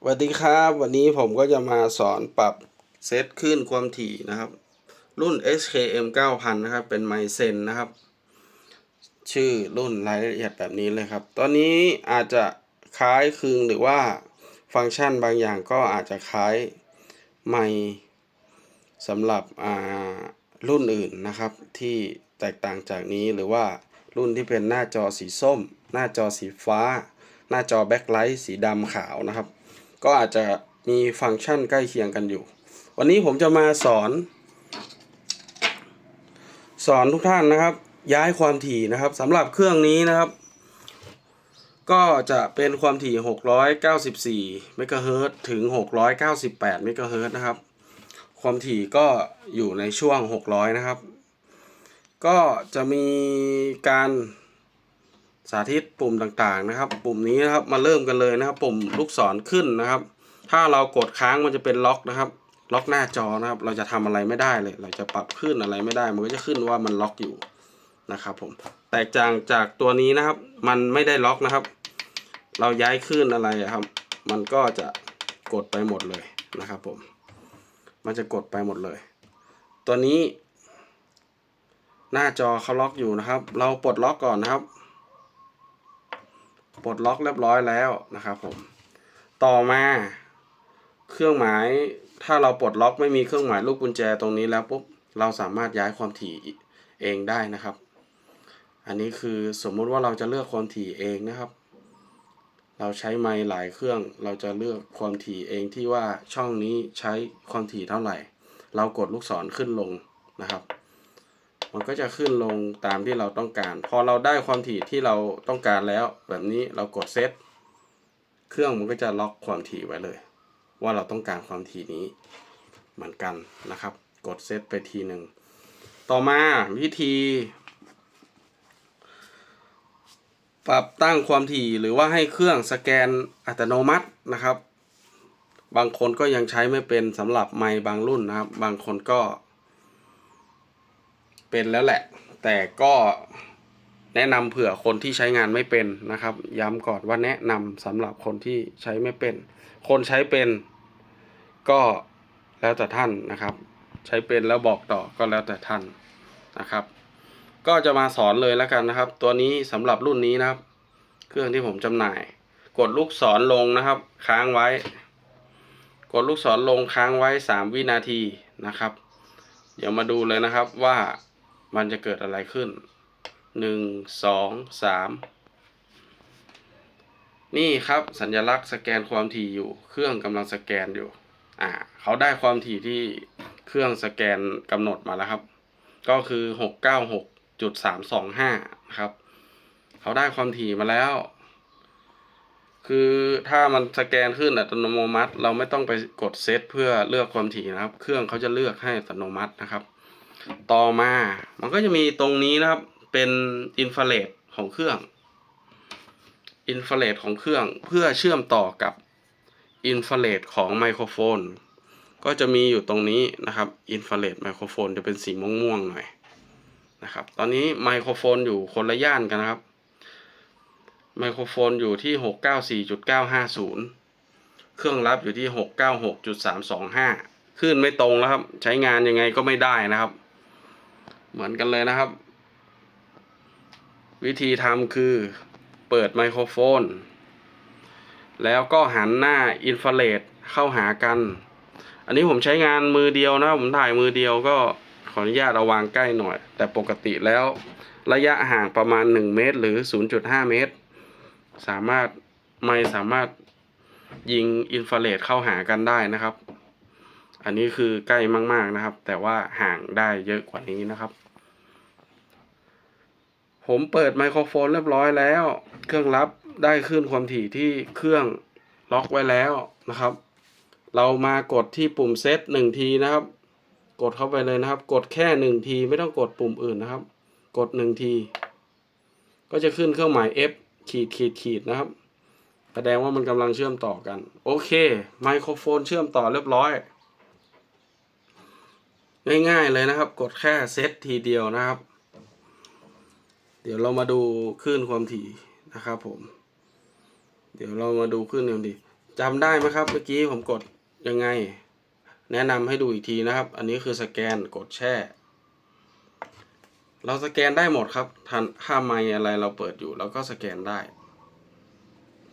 สวัสดีครับ วันนี้ผมก็จะมาสอนปรับเซตคลื่นความถี่นะครับ รุ่น SKM 9000 นะครับ เป็นไมเซนนะครับ ชื่อรุ่นรายละเอียดแบบนี้เลยครับ ตอนนี้อาจจะคล้ายคลึงหรือว่าฟังก์ชันบางอย่างก็อาจจะคล้ายไมสำหรับอ่ารุ่นอื่นนะครับ ที่แตกต่างจากนี้หรือว่ารุ่นที่เป็นหน้าจอสีส้ม หน้าจอสีฟ้า หน้าจอแบ็คไลท์สีดำขาวนะครับ ก็อาจจะมีฟังก์ชันใกล้เคียงกันอยู่ วันนี้ผมจะมาสอน สอนทุกท่านนะครับ ย้ายความถี่นะครับสำหรับเครื่องนี้นะครับ ก็จะเป็นความถี่ 694เมกะเฮิรตถึง 698เมกะเฮิรตนะครับ ความถี่ก็อยู่ในช่วง 600 นะครับ ก็จะมีการ สาธิตปุ่มต่างๆนะครับ ปุ่มนี้นะครับมาเริ่มกันเลยนะครับ ปุ่มลูกศรขึ้นนะครับ ถ้าเรากดค้างมันจะเป็นล็อกนะครับ ล็อกหน้าจอนะครับ เราจะทำอะไรไม่ได้เลย เราจะปรับขึ้นอะไรไม่ได้ มันก็จะขึ้นว่ามันล็อกอยู่นะครับ ผมแตกต่างจากตัวนี้นะครับ มันไม่ได้ล็อกนะครับ เราย้ายขึ้นอะไรครับ มันก็จะกดไปหมดเลยนะครับผม มันจะกดไปหมดเลย ตัวนี้ หน้าจอเขาล็อกอยู่นะครับ เราปลดล็อกก่อนนะครับ ปลดล็อกเรียบร้อยแล้วนะครับผม ต่อมาเครื่องหมายถ้าเราปลดล็อกไม่มีเครื่องหมายลูกกุญแจตรงนี้แล้วปุ๊บเราสามารถย้ายความถี่เองได้นะครับ อันนี้คือสมมุติว่าเราจะเลือกความถี่เองนะครับ เราใช้ไมค์หลายเครื่อง เราจะเลือกความถี่เองที่ว่าช่องนี้ใช้ความถี่เท่าไหร่ เรากดลูกศรขึ้นลงนะครับ ก็จะขึ้นลงตามที่เราต้องการ พอเราได้ความถี่ที่เราต้องการแล้ว แบบนี้เรากดเซตเครื่องมันก็จะล็อกความถี่ไว้เลย ว่าเราต้องการความถี่นี้เหมือนกันนะครับ กดเซตไปทีหนึ่งต่อมาวิธี ปรับตั้งความถี่หรือว่าให้เครื่องสแกนอัตโนมัตินะครับ บางคนก็ยังใช้ไม่เป็นสำหรับไมค์บางรุ่นนะครับ บางคนก็ เป็นแล้วแหละ แต่ก็แนะนำเผื่อคนที่ใช้งานไม่เป็นนะครับ ย้ำก่อนว่าแนะนำสำหรับคนที่ใช้ไม่เป็น คนใช้เป็นก็แล้วแต่ท่านนะครับ ใช้เป็นแล้วบอกต่อก็แล้วแต่ท่านนะครับ ก็จะมาสอนเลยแล้วกันนะครับ ตัวนี้สำหรับรุ่นนี้นะครับ เครื่องที่ผมจำหน่าย กดลูกศรลงนะครับ ค้างไว้ กดลูกศรลงค้างไว้ 3 วินาทีนะครับ เดี๋ยวมาดูเลยนะครับว่า มันจะเกิดอะไรขึ้น หนึ่งสองสามนี่ครับสัญลักษณ์สแกนความถี่อยู่ เครื่องกำลังสแกนอยู่อ่าเขาได้ความถี่ที่เครื่องสแกนกำหนดมาแล้วครับ ก็คือหกเก้าหกจุดสามสองห้าครับ เขาได้ความถี่มาแล้ว คือถ้ามันสแกนขึ้นอัตโนมัติ เราไม่ต้องไปกดเซตเพื่อเลือกความถี่นะครับ เครื่องเขาจะเลือกให้อัตโนมัตินะครับ ต่อมามันก็จะมีตรงนี้นะครับ เป็นอินฟราเรดของเครื่องอินฟราเรดของเครื่องเพื่อเชื่อมต่อกับอินฟราเรดของไมโครโฟน ก็จะมีอยู่ตรงนี้นะครับอินฟราเรดไมโครโฟนจะเป็นสีม่วงๆหน่อยนะครับ ตอนนี้ไมโครโฟนอยู่คนละย่านกันนะครับ ไมโครโฟนอยู่ที่ 694.950 เครื่องรับอยู่ที่ 696.325 ขึ้นไม่ตรงแล้วครับ ใช้งานยังไงก็ไม่ได้นะครับ เหมือนกันเลยนะครับ วิธีทำคือเปิดไมโครโฟน แล้วก็หันหน้าอินฟราเรดเข้าหากัน อันนี้ผมใช้งานมือเดียวนะผมถ่ายมือเดียวก็ขออนุญาตเอาวางใกล้หน่อย แต่ปกติแล้วระยะห่างประมาณ 1 เมตร หรือ 0.5 เมตร สามารถไม่สามารถยิงอินฟราเรดเข้าหากันได้นะครับ อันนี้คือใกล้มาก ๆนะครับ แต่ว่าห่างได้เยอะกว่านี้นะครับ ผมเปิดไมโครโฟนเรียบร้อยแล้ว เครื่องรับได้ขึ้นความถี่ที่เครื่องล็อกไว้แล้วนะครับ เรามากดที่ปุ่มเซตหนึ่งทีนะครับ กดเข้าไปเลยนะครับ กดแค่หนึ่งทีไม่ต้องกดปุ่มอื่นนะครับ กดหนึ่งที ก็จะขึ้นเครื่องหมาย F ขีดขีดขีดนะครับแสดงว่ามันกำลังเชื่อมต่อกัน โอเค ไมโครโฟนเชื่อมต่อเรียบร้อย ง่ายๆเลยนะครับ กดแค่เซตทีเดียวนะครับ เดี๋ยวเรามาดูคลื่นความถี่นะครับผม เดี๋ยวเรามาดูคลื่นความถี่จำได้ไหมครับ เมื่อกี้ผมกดยังไง แนะนำให้ดูอีกทีนะครับ อันนี้คือสแกนกดแช่ เราสแกนได้หมดครับทันถ้าไมอะไรเราเปิดอยู่เราก็สแกนได้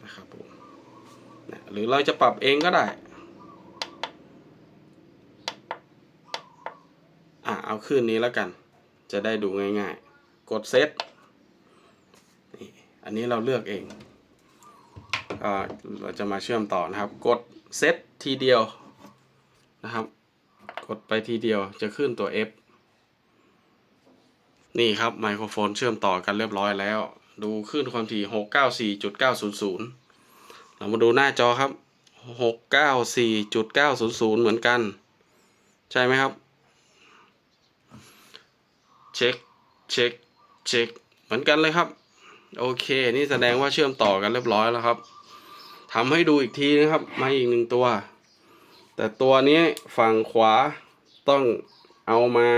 นะครับผมหรือเราจะปรับเองก็ได้ อะเอาขึ้นนี้แล้วกัน จะได้ดูง่ายๆ กดเซตนี่อันนี้เราเลือกเองก็เราจะมาเชื่อมต่อนะครับ กดเซตทีเดียวนะครับ กดไปทีเดียวจะขึ้นตัว F นี่ครับไมโครโฟนเชื่อมต่อกันเรียบร้อยแล้ว ดูขึ้นความถี่ 694.900 เรามาดูหน้าจอครับ 694.900 เหมือนกัน ใช่ไหมครับ เช็คเช็คเช็คเหมือนกันเลยครับ โอเค นี่แสดงว่าเชื่อมต่อกันเรียบร้อยแล้วครับทำให้ดูอีกทีนะครับ มาอีกหนึ่งตัว แต่ตัวนี้ฝั่งขวาต้องเอามา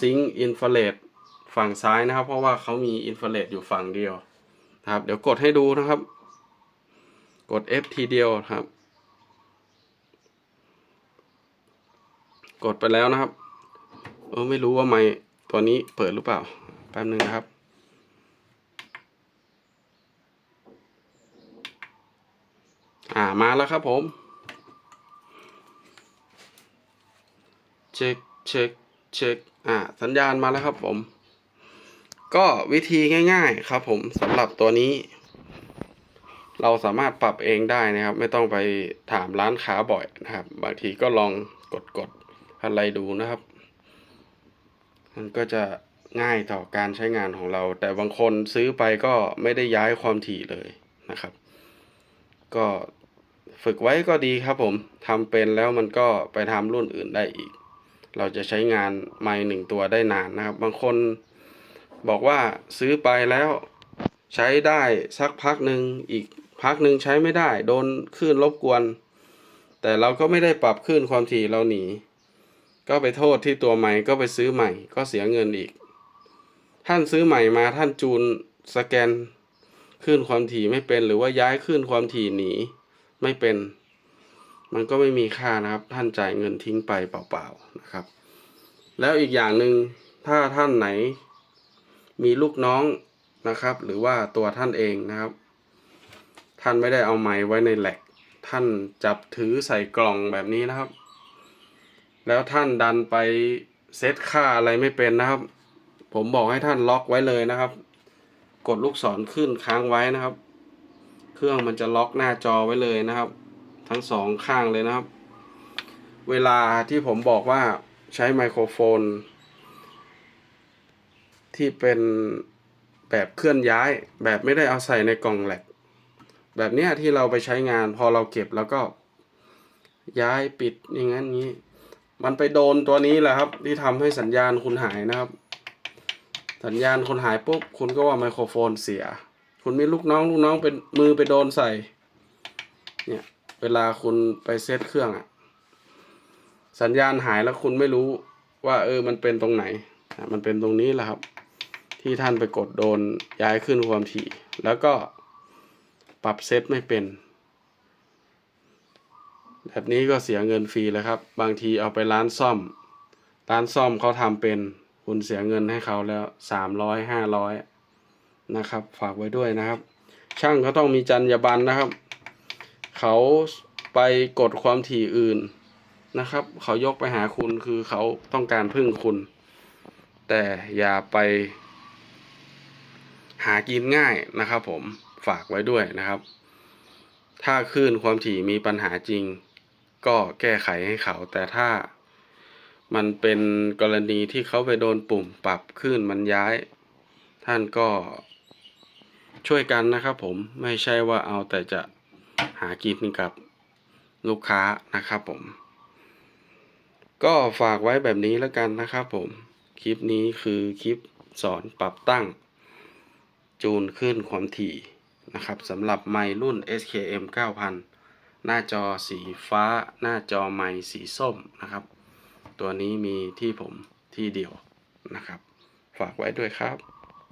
ซิงค์อินฟราเรดฝั่งซ้ายนะครับ เพราะว่าเขามีอินฟราเรดอยู่ฝั่งเดียวนะครับ เดี๋ยวกดให้ดูนะครับ กด F ทีเดียวครับ กดไปแล้วนะครับ เออไม่รู้ว่าไม่ ตัวนี้เปิดหรือเปล่า แป๊บนึงนะครับ อ่ามาแล้วครับผม เช็คเช็คเช็คอ่าสัญญาณมาแล้วครับผม ก็วิธีง่ายๆครับผมสำหรับตัวนี้ เราสามารถปรับเองได้นะครับ ไม่ต้องไปถามร้านค้าบ่อยนะครับ บางทีก็ลองกดกดอะไรดูนะครับ มันก็จะง่ายต่อการใช้งานของเรา แต่บางคนซื้อไปก็ไม่ได้ย้ายความถี่เลยนะครับ ก็ฝึกไว้ก็ดีครับผมทำเป็นแล้วมันก็ไปทำรุ่นอื่นได้อีก เราจะใช้งานไม้หนึ่งตัวได้นานนะครับ บางคนบอกว่าซื้อไปแล้วใช้ได้สักพักหนึ่งอีกพักหนึ่งใช้ไม่ได้ โดนคลื่นรบกวน แต่เราก็ไม่ได้ปรับคลื่นความถี่เราหนี ก็ไปโทษที่ตัวใหม่ก็ไปซื้อใหม่ ก็เสียเงินอีก ท่านซื้อใหม่มาท่านจูนสแกนคลื่นความถี่ไม่เป็นหรือว่าย้ายคลื่นความถี่หนีไม่เป็น มันก็ไม่มีค่านะครับ ท่านจ่ายเงินทิ้งไปเปล่าๆนะครับ แล้วอีกอย่างหนึ่งถ้าท่านไหน มีลูกน้องนะครับ หรือว่าตัวท่านเองนะครับ ท่านไม่ได้เอาไม้ไว้ในแหลกท่านจับถือใส่กล่องแบบนี้นะครับ แล้วท่านดันไปเซตค่าอะไรไม่เป็นนะครับ ผมบอกให้ท่านล็อกไว้เลยนะครับ กดลูกศรขึ้นค้างไว้นะครับ เครื่องมันจะล็อกหน้าจอไว้เลยนะครับ ทั้งสองข้างเลยนะครับ เวลาที่ผมบอกว่าใช้ไมโครโฟน ที่เป็นแบบเคลื่อนย้าย แบบไม่ได้เอาใส่ในกล่องแหลกแบบเนี้ยที่เราไปใช้งานพอเราเก็บแล้วก็ย้ายปิดอย่างนั้นงี้ มันไปโดนตัวนี้แหละครับ ที่ทำให้สัญญาณคุณหายนะครับ สัญญาณคุณหายปุ๊บคุณก็ว่าไมโครโฟนเสีย คุณมีลูกน้องลูกน้องเป็นมือไปโดนใส่ เนี่ย เวลาคุณไปเซตเครื่องอะสัญญาณหายแล้วคุณไม่รู้ว่า เออมันเป็นตรงไหนอะมันเป็นตรงนี้แหละครับ ที่ท่านไปกดโดนย้ายขึ้นความถี่ แล้วก็ปรับเซตไม่เป็น แบบนี้ก็เสียเงินฟรีเลยครับ บางทีเอาไปร้านซ่อม ร้านซ่อมเขาทำเป็นคุณเสียเงินให้เขาแล้วสามร้อยห้าร้อยนะครับ ฝากไว้ด้วยนะครับ ช่างเขาต้องมีจรรยาบรรณนะครับ เขาไปกดความถี่อื่นนะครับ เขายกไปหาคุณคือเขาต้องการพึ่งคุณ แต่อย่าไป หากินง่ายนะครับ ผมฝากไว้ด้วยนะครับ ถ้าคลื่นความถี่มีปัญหาจริง ก็แก้ไขให้เขา แต่ถ้ามันเป็นกรณีที่เขาไปโดนปุ่มปรับคลื่นมันย้าย ท่านก็ช่วยกันนะครับผมไม่ใช่ว่าเอาแต่จะหากินกับลูกค้านะครับผม ก็ฝากไว้แบบนี้แล้วกันนะครับผม คลิปนี้คือคลิปสอนปรับตั้ง จูนขึ้นความถี่นะครับสำหรับไมค์รุ่น SKM 9000 หน้าจอสีฟ้า หน้าจอใหม่สีส้มนะครับ ตัวนี้มีที่ผมที่เดียวนะครับ ฝากไว้ด้วยครับ